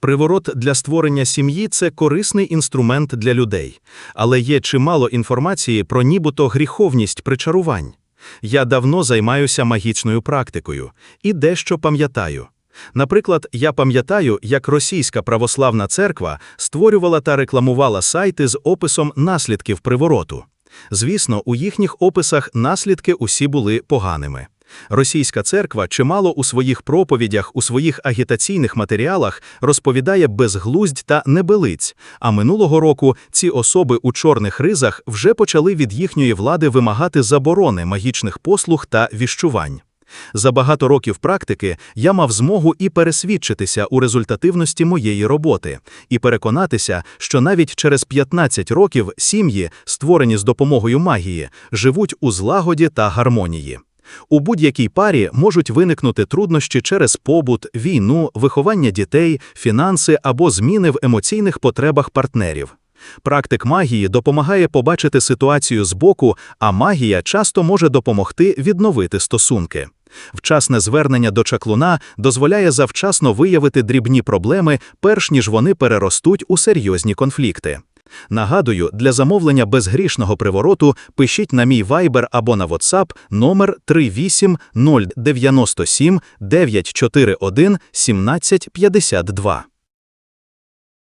Приворот для створення сім'ї це корисний інструмент для людей, але є чимало інформації про нібито гріховність причарувань. Я давно займаюся магічною практикою і дещо пам'ятаю. Наприклад, я пам'ятаю, як російська православна церква створювала та рекламувала сайти з описом наслідків привороту. Звісно, у їхніх описах наслідки усі були поганими. Російська церква чимало у своїх проповідях, у своїх агітаційних матеріалах розповідає безглуздь та небелиць, а минулого року ці особи у чорних ризах вже почали від їхньої влади вимагати заборони магічних послуг та віщувань. За багато років практики я мав змогу і пересвідчитися у результативності моєї роботи, і переконатися, що навіть через 15 років сім'ї, створені з допомогою магії, живуть у злагоді та гармонії. У будь-якій парі можуть виникнути труднощі через побут, війну, виховання дітей, фінанси або зміни в емоційних потребах партнерів. Практик магії допомагає побачити ситуацію збоку, а магія часто може допомогти відновити стосунки. Вчасне звернення до чаклуна дозволяє завчасно виявити дрібні проблеми, перш ніж вони переростуть у серйозні конфлікти. Нагадую, для замовлення безгрішного привороту пишіть на мій Viber або на WhatsApp номер 38097 941 1752.